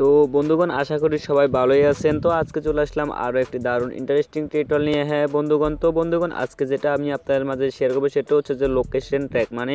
তো বন্ধুগণ, আশা করি সবাই ভালোই আছেন। তো আজকে চলে আসলাম আরও একটি দারুণ ইন্টারেস্টিং টিউটোরিয়াল নিয়ে। হ্যাঁ বন্ধুগণ, তো বন্ধুগণ, আজকে যেটা আমি আপনাদের মাঝে শেয়ার করব সেটা হচ্ছে যে লোকেশন ট্র্যাক মানে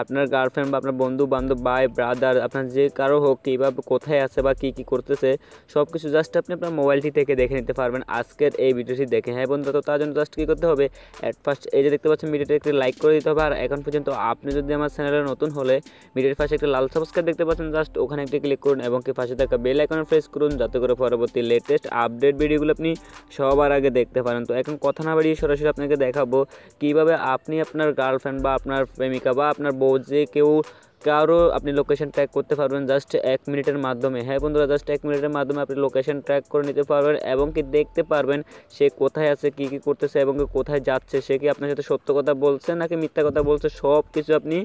আপনার গার্লফ্রেন্ড বা আপনার বন্ধু বান্ধব ভাই ব্রাদার আপনার যে কারও হোক কীভাবে কোথায় আছে বা কী কী করতেছে সব কিছু জাস্ট আপনি আপনার মোবাইলটি থেকে দেখে নিতে পারবেন আজকের এই ভিডিওটি দেখে। হ্যাঁ বন্ধু তো তার জন্য জাস্ট কী করতে হবে অ্যাট ফার্স্ট এই যে দেখতে পাচ্ছেন, ভিডিওটা একটি লাইক করে দিতে হবে। আর এখন পর্যন্ত আপনি যদি আমার চ্যানেলে নতুন হলে ভিডিওর পাশে একটি লাল সাবস্ক্রাইব দেখতে পাচ্ছেন জাস্ট ওখানে একটি ক্লিক করুন এবং কি পাশে থাকা বেল আইকনে প্রেস করুন যাতে করে পরবর্তী লেটেস্ট আপডেট ভিডিওগুলো আপনি সবার আগে দেখতে পারেন। তো এখন কথা না বাড়িয়ে সরাসরি আপনাকে দেখাবো কীভাবে আপনি আপনার গার্লফ্রেন্ড বা আপনার প্রেমিকা বা আপনার বউ যে কেউ কারও আপনি লোকেশন ট্র্যাক করতে পারবেন জাস্ট এক মিনিটের মাধ্যমে। হ্যাঁ বন্ধুরা জাস্ট এক মিনিটের মাধ্যমে আপনি লোকেশন ট্র্যাক করে নিতে পারবেন এবং কি দেখতে পারবেন সে কোথায় আছে, কী কী করতেছে এবং কোথায় যাচ্ছে। সে কি আপনার সাথে সত্য কথা বলছে নাকি মিথ্যা কথা বলছে সব কিছু আপনি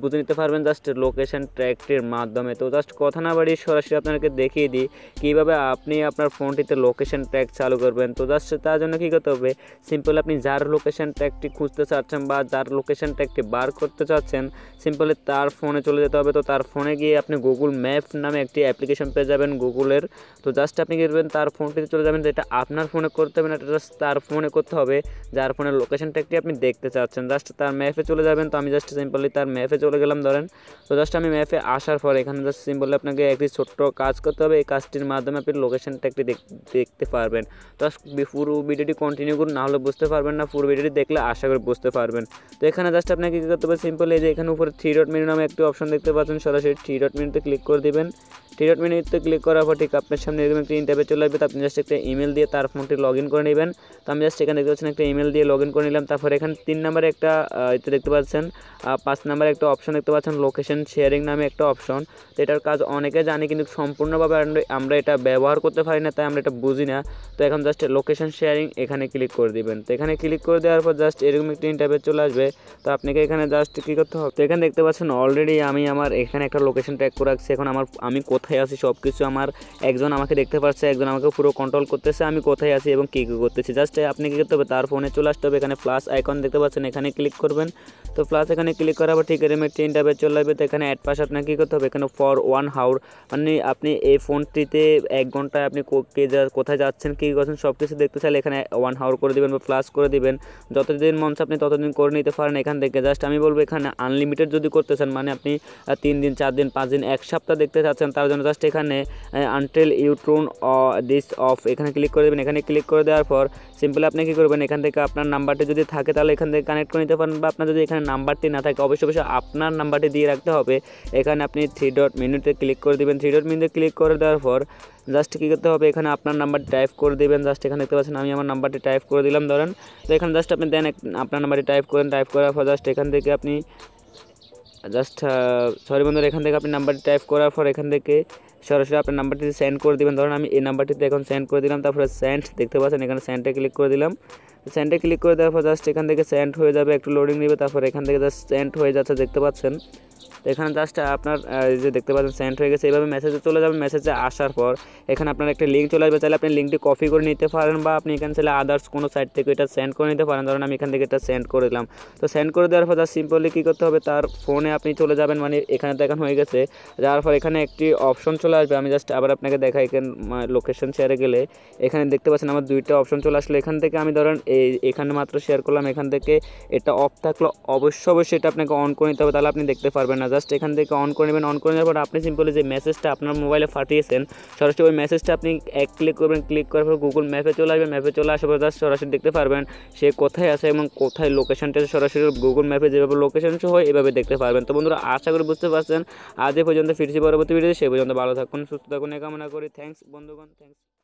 বুঝে নিতে পারবেন জাস্ট লোকেশন ট্র্যাকটির মাধ্যমে। তো জাস্ট কথা না বাড়িয়ে সরাসরি আপনাকে দেখিয়ে দিই কীভাবে আপনি আপনার ফোনটিতে লোকেশন ট্র্যাক চালু করবেন। তো জাস্ট তার জন্য কী করতে হবে? সিম্পল আপনি যার লোকেশন ট্র্যাকটি খুঁজতে চাচ্ছেন বা যার লোকেশন ট্র্যাকটি বার করতে চাচ্ছেন সিম্পলি তার ফোনে চলে যেতে হবে। তো তার ফোনে গিয়ে আপনি গুগল ম্যাপ নামে একটি অ্যাপ্লিকেশন পেয়ে যাবেন গুগলের তো জাস্ট আপনি কী করবেন তার ফোনটিতে চলে যাবেন। যেটা আপনার ফোনে করতে হবে না, এটা জাস্ট তার ফোনে করতে হবে। যার ফোনের লোকেশন ট্র্যাকটি আপনি দেখতে চাচ্ছেন। জাস্ট তার ম্যাপে চলে যাবেন। তো আমি জাস্ট সিম্পলি তার ম্যাপে চলে গেলাম, ধরেন। তো জাস্ট আমি ম্যাপে আসার পর এখানে জাস্ট সিম্পলি আপনাকে একটি ছোট্ট কাজ করতে হবে। এই কাজটির মাধ্যমে আপনি লোকেশন ট্র্যাকটি দেখতে পারবেন। তো পুরো ভিডিওটি কন্টিনিউ করুন, না হলে বুঝতে পারবেন না। পুরো ভিডিওটি দেখলে আশা করি বুঝতে পারবেন। তো এখানে জাস্ট আপনাকে কী করতে হবে? সিম্পল যে এখানে উপরে থ্রি ডট মেনু নামে একটি অপশন দেখতে পাচ্ছেন সরাসরি থ্রি ডট মেনুতে ক্লিক করে দিবেন। থ্রি ডট মেনুতে ক্লিক করার পর ঠিক আপনার সামনে এরকম একটি ইন্টারভে চলে আসবে আপনি জাস্ট একটা ইমেল দিয়ে তার ফোনটি লগ ইন করে নেবেন। তো আমি জাস্ট এখানে দেখতে পাচ্ছেন একটা ইমেল দিয়ে লগ ইন করে নিলাম। তারপর এখানে তিন নম্বরে একটা এতে দেখতে পাচ্ছেন পাঁচ নম্বরে একটা অপশন দেখতে পাচ্ছেন লোকেশন শেয়ারিং নামে একটা অপশন তো এটার কাজ অনেকে জানে, কিন্তু সম্পূর্ণভাবে আমরা- এটা ব্যবহার করতে পারি না, তাই আমরা এটা বুঝি না। তো এখন জাস্ট লোকেশন শেয়ারিং এখানে ক্লিক করে দিবেন। তো এখানে ক্লিক করে দেওয়ার পর জাস্ট এরকম একটি ইন্টারভেট চলে আসবে। তো আপনাকে এখানে জাস্ট কী করতে হবে? তো এখানে দেখতে পাচ্ছেন অলরেডি আমি আমার এখানে একটা লোকেশন ট্র্যাক করে রাখছি। এখন আমার, আমি কোথায় আছি সব কিছু আমার একজন আমাকে দেখতে পাচ্ছে, একজন আমাকে পুরো কন্ট্রোল করতেছে, আমি কোথায় আছি এবং কী কী করতেছি। জাস্ট আপনি কী করতে হবে, তার ফোনে চলে আসতে হবে, এখানে প্লাস আইকন দেখতে পাচ্ছেন, এখানে ক্লিক করবেন। তো প্লাস এখানে ক্লিক করার পর ঠিক এরকম একটি ইন্টারভেট চলে আসবে। তো এখানে অ্যাড পাশে আপনাকে কী করতে হবে? এখানে ফর ওয়ান হাওর মানে আপনি এই ফোনটিতে এক ঘন্টায় আপনি কো- যা কোথায় যাচ্ছেন, কী করছেন সব কিছু দেখতে চাইলে এখানে ওয়ান হাওর করে দিবেন বা প্লাস করে দিবেন। যতদিন চায় আপনি ততদিন করে নিতে পারেন এখান থেকে। জাস্ট আমি বলব এখানে আনলিমিটেড যদি করতে চান মানে আপনি তিন দিন, চার দিন, পাঁচ দিন, এক সপ্তাহ দেখতে চাচ্ছেন, তার জন্য জাস্ট এখানে until you turn this off এখানে ক্লিক করে দেবেন। এখানে ক্লিক করে দেওয়ার পর সিম্পলি আপনি কী করবেন? এখান থেকে আপনার নাম্বারটি যদি থাকে, তাহলে এখান থেকে কানেক্ট করে নিতে পারেন বা আপনার যদি এখানে নাম্বারটি না থাকে, অবশ্যই অবশ্যই আপনার নাম্বারটি দিয়ে রাখতে হবে। এখানে আপনি থ্রি ডট মেনুতে ক্লিক করে দেবেন। থ্রি ডট মেনুতে ক্লিক করে দেওয়ার পর জাস্ট কী করতে হবে? এখানে আপনার নাম্বারটি টাইপ করে দেবেন। জাস্ট এখানে দেখতে পাচ্ছেন আমি আমার নাম্বারটি টাইপ করে দিলাম, ধরেন। তো এখানে জাস্ট আপনি দেন আপনার নাম্বারটি টাইপ করেন। টাইপ করার পর জাস্ট এখান থেকে আপনি জাস্ট সরি বন্ধুরা, এখান থেকে আপনি নাম্বারটি টাইপ করার পর এখান থেকে সরাসরি আপনার নাম্বারটি সেন্ড করে দিবেন। ধরুন আমি এই নাম্বারটিতে এখন সেন্ড করে দিলাম। তারপরে সেন্ড দেখতে পাচ্ছেন এখানে সেন্ডে ক্লিক করে দিলাম। সেন্ডে ক্লিক করে দেওয়ার পর জাস্ট এখান থেকে সেন্ড হয়ে যাবে, একটু লোডিং নেবে, তারপর এখান থেকে জাস্ট সেন্ড হয়ে যাচ্ছে, দেখতে পাচ্ছেন? এখানে জাস্ট আপনার যে দেখতে পাচ্ছেন সেন্ড হয়ে গেছে এইভাবে মেসেজে চলে যাবে মেসেজে আসার পর এখানে আপনার একটা লিঙ্ক চলে আসবে, চাইলে আপনি লিঙ্কটি কপি করে নিতে পারেন বা আপনি এখানে চাইলে আদার্স কোনো সাইট থেকে এটা সেন্ড করে নিতে পারেন। ধরুন আমি এখান থেকে এটা সেন্ড করে দিলাম। তো সেন্ড করে দেওয়ার পর জাস্ট সিম্পলি কী করতে হবে, তার ফোনে আপনি চলে যাবেন মানে এখানে তো এখন হয়ে গেছে। যাওয়ার পর এখানে একটি অপশন চলে আসবে, আমি জাস্ট আবার আপনাকে দেখাই, এখানে লোকেশন শেয়ারে গেলে। এখানে দেখতে পাচ্ছেন আমার দুইটা অপশন চলে আসলো। এখান থেকে আমি ধরেন এখানে মাত্র শেয়ার করলাম। এখান থেকে এটা অফ থাকল। অবশ্যই অবশ্যই এটা আপনাকে অন করে নিতে হবে, তাহলে আপনি দেখতে পারবেন না। জাস্ট এখান থেকে অন করে নেবেন। অন করে নেওয়ার পর আপনি সিম্পলি যে মেসেজটা আপনার মোবাইলে পাঠিয়েছেন, সরাসরি ওই মেসেজটা আপনি এক ক্লিক করবেন। ক্লিক করার পর গুগল ম্যাপে চলে আসবে ম্যাপে চলে আসার পর জাস্ট সরাসরি দেখতে পারবেন সে কোথায় আছে এবং কোথায় লোকেশনটা আছে। সরাসরি গুগল ম্যাপে যেভাবে লোকেশন হয়, এভাবে দেখতে পারবেন। তো বন্ধুরা, আশা করি বুঝতে পারছেন। আজ এ পর্যন্ত ফিরছি পরবর্তী ভিডিও সে পর্যন্ত ভালো থাকুন, সুস্থ থাকুন। এ কামনা করি। থ্যাংকস বন্ধুগণ। থ্যাংকস